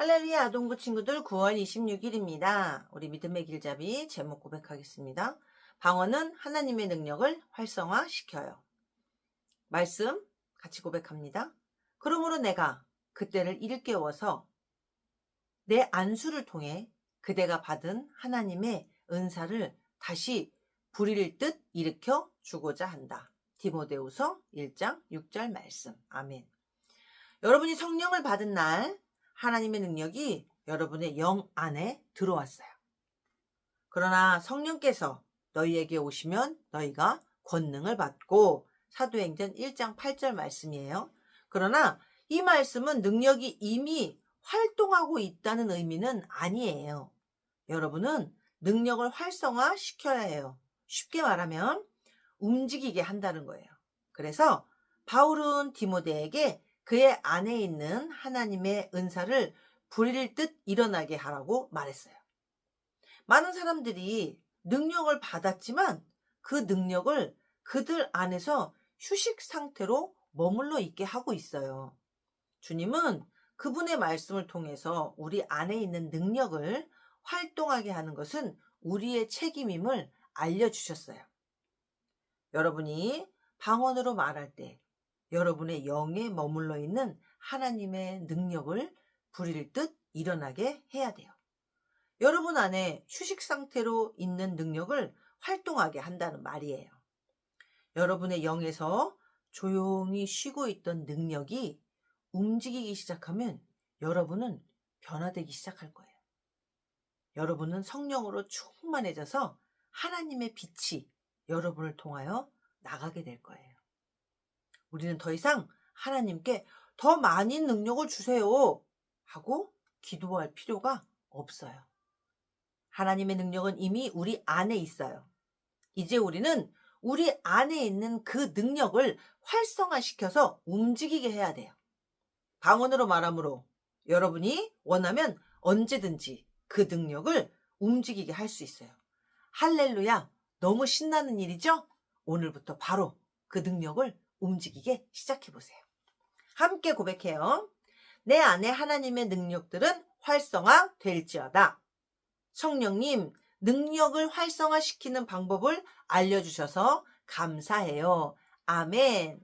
할렐루야 아동부 친구들 9월 26일입니다. 우리 믿음의 길잡이 제목 고백하겠습니다. 방언은 하나님의 능력을 활성화시켜요. 말씀 같이 고백합니다. 그러므로 내가 그때를 일깨워서 내 안수를 통해 그대가 받은 하나님의 은사를 다시 부릴 듯 일으켜 주고자 한다. 디모데우서 1장 6절 말씀. 아멘. 여러분이 성령을 받은 날 하나님의 능력이 여러분의 영 안에 들어왔어요. 그러나 성령께서 너희에게 오시면 너희가 권능을 받고 사도행전 1장 8절 말씀이에요. 그러나 이 말씀은 능력이 이미 활동하고 있다는 의미는 아니에요. 여러분은 능력을 활성화 시켜야 해요. 쉽게 말하면 움직이게 한다는 거예요. 그래서 바울은 디모데에게 그의 안에 있는 하나님의 은사를 부릴 듯 일어나게 하라고 말했어요. 많은 사람들이 능력을 받았지만 그 능력을 그들 안에서 휴식 상태로 머물러 있게 하고 있어요. 주님은 그분의 말씀을 통해서 우리 안에 있는 능력을 활동하게 하는 것은 우리의 책임임을 알려주셨어요. 여러분이 방언으로 말할 때 여러분의 영에 머물러 있는 하나님의 능력을 부릴 듯 일어나게 해야 돼요. 여러분 안에 휴식 상태로 있는 능력을 활동하게 한다는 말이에요. 여러분의 영에서 조용히 쉬고 있던 능력이 움직이기 시작하면 여러분은 변화되기 시작할 거예요. 여러분은 성령으로 충만해져서 하나님의 빛이 여러분을 통하여 나가게 될 거예요. 우리는 더 이상 하나님께 더 많은 능력을 주세요 하고 기도할 필요가 없어요. 하나님의 능력은 이미 우리 안에 있어요. 이제 우리는 우리 안에 있는 그 능력을 활성화시켜서 움직이게 해야 돼요. 방언으로 말하므로 여러분이 원하면 언제든지 그 능력을 움직이게 할 수 있어요. 할렐루야! 너무 신나는 일이죠? 오늘부터 바로 그 능력을 움직이게 시작해 보세요. 함께 고백해요. 내 안에 하나님의 능력들은 활성화 될지어다. 성령님, 능력을 활성화시키는 방법을 알려주셔서 감사해요. 아멘.